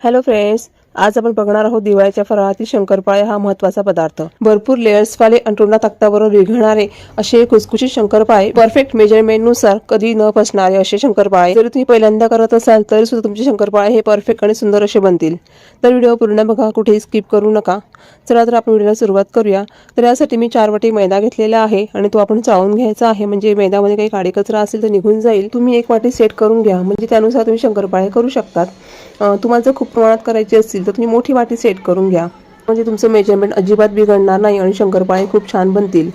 Hello friends आज आपण बघणार आहोत दिवाळीच्या फराळातील शंकरपाळे हा महत्त्वाचा पदार्थ. भरपूर लेअर्स वाले अंटुणा तक्तावरून विघणारे असे खुसखुशीत शंकरपाळे परफेक्ट मेजरमेंटनुसार कधी न फसणारे असे शंकरपाळे. जरी तुम्ही पहिल्यांदा करत असाल तरी सुद्धा तुमचे शंकरपाळे हे परफेक्ट आणि सुंदर असे बनतील. तर व्हिडिओ पूर्ण बघा कुठेही स्किप करू नका. चला तर आपण व्हिडिओला सुरुवात करूया. तर यासाठी मी चार वाटी मैदा घेतलेला आहे आणि तो आपण चाळून घ्यायचा आहे. म्हणजे मैदामध्ये काही काडी कचरा असेल तर निघून जाईल. तुम्ही एक वाटी सेट करून घ्या. म्हणजे त्यानुसार तुम्ही शंकरपाळे करू शकतात. तुम्हाला जर खूप प्रमाणात करायची असतील तर तुम्ही मोठी वाटी सेट करून घ्या. म्हणजे तुमचं मेजरमेंट अजिबात बिघडणार नाही आणि शंकरपाळे खूप छान बनतील.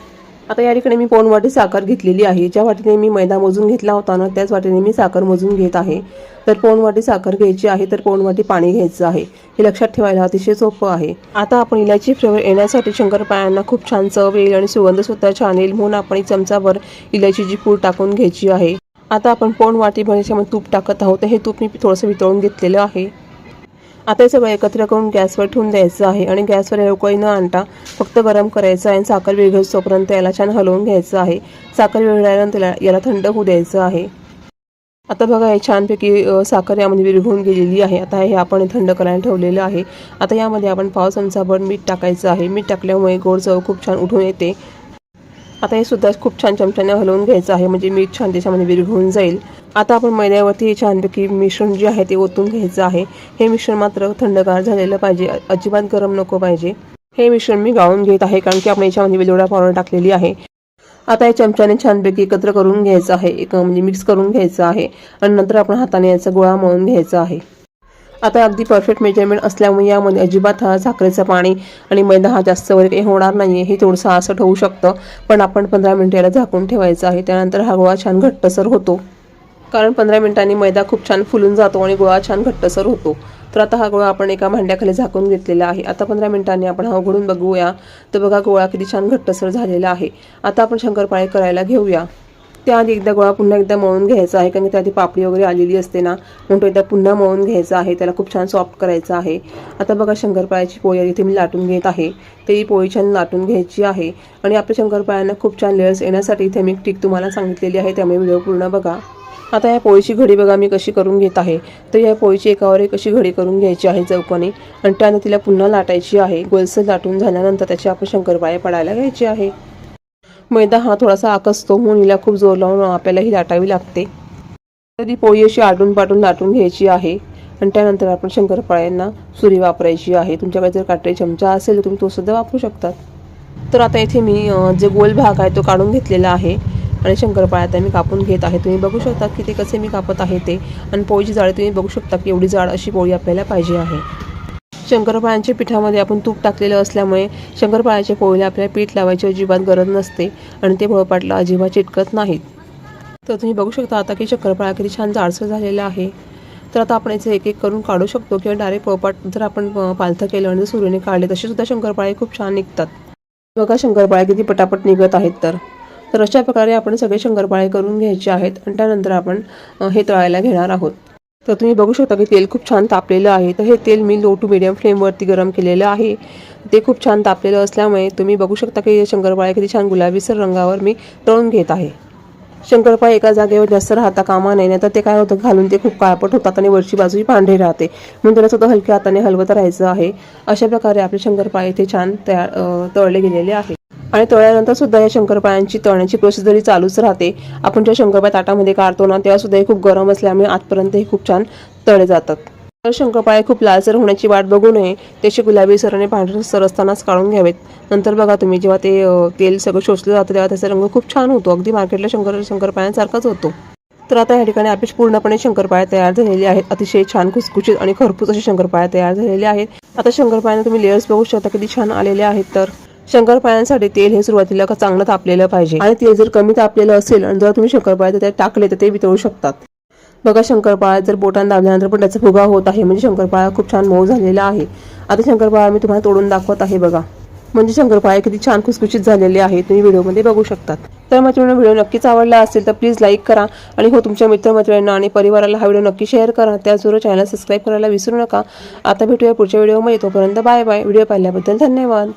आता या ठिकाणी मी पाऊण वाटी साखर घेतलेली आहे ज्या वाटीने मी मैदा मोजून घेतला होता ना त्याच वाटीने मी साखर मोजून घेत आहे. तर पाऊण वाटी साखर घ्यायची आहे तर पाऊण वाटी पाणी घ्यायचं आहे हे लक्षात ठेवायला अतिशय सोपं आहे. आता आपण इलायची फ्लेवर येण्यासाठी शंकरपाळ्यांना खूप छान चव येईल आणि सुगंध सुद्धा छान येईल म्हणून आपण एक चमचाभर इलायचीची पूड टाकून घ्यायची आहे. आता आपण पाऊण वाटी भरायच्यामध्ये तूप टाकत आहोत तर हे तूप मी थोडंसं वितळून घेतलेलं आहे. आता हे सगळं एकत्र करून गॅसवर ठेवून द्यायचं आहे आणि गॅसवर उकळी न आणता फक्त गरम करायचं आहे आणि साखर विरघळत तोपर्यंत याला छान हलवून घ्यायचं आहे. साखर विरघळल्यानंतर याला- याला थंड होऊ द्यायचं आहे. आता बघा हे छानपैकी साखर यामध्ये विरघळून गेलेली आहे. आता हे आपण थंड करायला ठेवलेलं आहे. आता यामध्ये आपण पाव चमचाभर मीठ टाकायचं आहे. मीठ टाकल्यामुळे गोड चव खूप छान उठून येते. आता हे सुद्धा खूप छान चमच्याने हलवून घ्यायचं आहे. म्हणजे मीठ छान त्याच्यामध्ये विरघळून जाईल. आता आपण मैद्यावरती हे छानपैकी मिश्रण जे आहे ते ओतून घ्यायचं आहे. हे मिश्रण मात्र थंडगार झालेलं पाहिजे. अजिबात गरम नको पाहिजे. हे मिश्रण मी गाळून घेत आहे कारण की आपण याच्यामध्ये वेलदोडा पावडर टाकलेली आहे. आता या चमच्याने छानपैकी एकत्र करून घ्यायचं आहे. एक म्हणजे मिक्स करून घ्यायचं आहे. आणि नंतर आपण हाताने याचा गोळा मळून घ्यायचा आहे. आता अगदी परफेक्ट मेजरमेंट असल्यामुळे यामध्ये अजिबात हा साखरेचं पाणी आणि मैदा हा जास्त वगैरे काही होणार नाही हे थोडंसं असं होऊ शकतं. पण आपण पंधरा मिनटं याला झाकून ठेवायचं आहे. त्यानंतर हा गोळा छान घट्टसर होतो. कारण पंधरा मिनिटांनी मैदा खूप छान फुलून जातो आणि गोळा छान घट्टसर होतो. तर आता हा गोळा आपण एका भांड्याखाली झाकून घेतलेला आहे. आता पंधरा मिनिटांनी आपण हा उघडून बघूया. तर बघा गोळा किती छान घट्टसर झालेला आहे. आता आपण शंकरपाळे करायला घेऊया. त्याआधी एकदा गोळा पुन्हा एकदा मळून घ्यायचा आहे कारण की त्याआधी पापडी वगैरे आलेली असते ना म्हणून तो एकदा पुन्हा मळून घ्यायचा आहे त्याला खूप छान सॉफ्ट करायचं आहे. आता बघा शंकरपाळ्याची पोळी इथे मी लाटून घेत आहे. ती पोळी छान लाटून घ्यायची आहे. आणि आपल्या शंकरपाळ्यांना खूप छान लेअर्स येण्यासाठी इथे मी टिक तुम्हाला सांगितलेली आहे त्यामुळे व्हिडिओ पूर्ण बघा. आता या पोळीची घडी बघा मी कशी करून घेत आहे. तर या पोळीची एकावर एक अशी घडी करून घ्यायची आहे चौकोनी. आणि त्यानं तिला पुन्हा लाटायची आहे. गोलसर लाटून झाल्यानंतर त्याची आपण शंकरपाळे पडायला घ्यायची आहे. मैदा हा थोडासा आकसतो म्हणून हिला खूप जोर लावून आपल्याला ही लाटावी लागते. तरी पोळी अशी आटून पाटून लाटून घ्यायची आहे. आणि त्यानंतर आपण शंकरपाळ्यांना सुरी वापरायची आहे. तुमच्याकडे जर काटे चमचा असेल तर तुम्ही तो सुद्धा वापरू शकतात. तर आता इथे मी जे गोल भाग आहे तो काढून घेतलेला आहे. आणि शंकरपाळ्या आता मी कापून घेत आहे. तुम्ही बघू शकता की ते कसे मी कापत आहे ते. आणि पोळीची जाळी तुम्ही बघू शकता की एवढी जाड अशी पोळी आपल्याला पाहिजे आहे. शंकरपाळ्यांच्या पिठामध्ये आपण तूप टाकलेलं असल्यामुळे शंकरपाळ्याच्या पोळीला आपल्याला पीठ लावायची अजिबात गरज नसते आणि ते पोळपाटला अजिबात चिटकत नाहीत. तर तुम्ही बघू शकता आता की शंकरपाळा किती छान जाडसर झालेला आहे. तर आता आपण याचं एक एक करून काढू शकतो किंवा डायरेक्ट पोळपाट जर आपण पालथं केलं आणि सूर्यने सुरीने काढले तसेसुद्धा शंकरपाळे खूप छान निघतात. बघा शंकरपाळे किती पटापट निघत आहेत तर. तर अशा प्रकारे आपण सगळे शंकरपाळे करून घ्यायचे आहेत आणि त्यानंतर आपण हे तळायला घेणार आहोत. तर तुम्ही बघू शकता की तेल खूप छान तापलेलं आहे. तर हे तेल मी लो टू मिडियम फ्लेमवरती गरम केलेलं आहे. ते खूप छान तापलेलं असल्यामुळे तुम्ही बघू शकता की हे किती छान गुलाबीसर रंगावर मी तळून घेत आहे. शंकरपाळ एका जागेवर जास्त राहता कामा नाही तर ते काय होतं घालून ते खूप काळपट होतात आणि वरची बाजूही पांढरी राहते. म्हणून त्याला सुद्धा हलक्या हाताने हलवत राहायचं आहे. अशा प्रकारे आपले शंकरपाळे इथे छान तयार अ, तळले गेलेले आहे. आणि तळल्यानंतर सुद्धा या शंकरपाळ्यांची तळण्याची प्रोसेस जरी चालूच राहते आपण ज्या शंकरपाळ्या ताटामध्ये काढतो ना तेव्हा सुद्धा हे खूप गरम असल्यामुळे आजपर्यंत हे खूप छान तळे जातात. तर शंकरपाळे खूप लालसर होण्याची वाट बघू नये त्याचे गुलाबी सर आणि पांढरे सर असतानाच काढून घ्यावेत. नंतर बघा तुम्ही जेव्हा ते तेल सगळं शोषलं जातं तेव्हा त्याचा रंग खूप छान होतो. अगदी मार्केटला शंकर शंकरपाळ्यांसारखाच होतो. तर आता या ठिकाणी आपली पूर्णपणे शंकरपाळ्या तयार झालेली आहेत. अतिशय छान खुसखुशीत आणि खरपूस असे शंकरपाळ्या तयार झालेली आहेत. आता शंकरपाळ्यांना तुम्ही लेयर्स बघू शकता किती छान आलेले आहेत तर. शंकरपाळ्यांसाठी तेल हे सुरुवातीला चांगलं तापलेलं पाहिजे. आणि तेल जर कमी तापलेलं असेल आणि जर तुम्ही शंकरपाळ्या त्यात टाकले तर ते वितळू शकतात. बघा शंकरपाळा जर बोटान दाबल्यानंतर पण त्याचा फुगा होत आहे. म्हणजे शंकरपाळा खूप छान मऊ झालेला आहे. आता शंकरपाळा मी तुम्हाला तोडून दाखवत आहे बघा. म्हणजे शंकरपाळे किती छान खुसखुशीत झालेले आहे तुम्ही व्हिडिओमध्ये बघू शकतात. तर मैत्रिणी व्हिडिओ नक्कीच आवडला असेल तर प्लीज लाईक करा. आणि हो तुमच्या मित्रमैत्रिणींना आणि परिवाराला हा व्हिडिओ नक्की शेअर करा. त्याचबरोबर चॅनल सबस्क्राईब करायला विसरू नका. आता भेटूया पुढच्या व्हिडिओमध्ये. तोपर्यंत बाय बाय. व्हिडिओ पाहिल्याबद्दल धन्यवाद.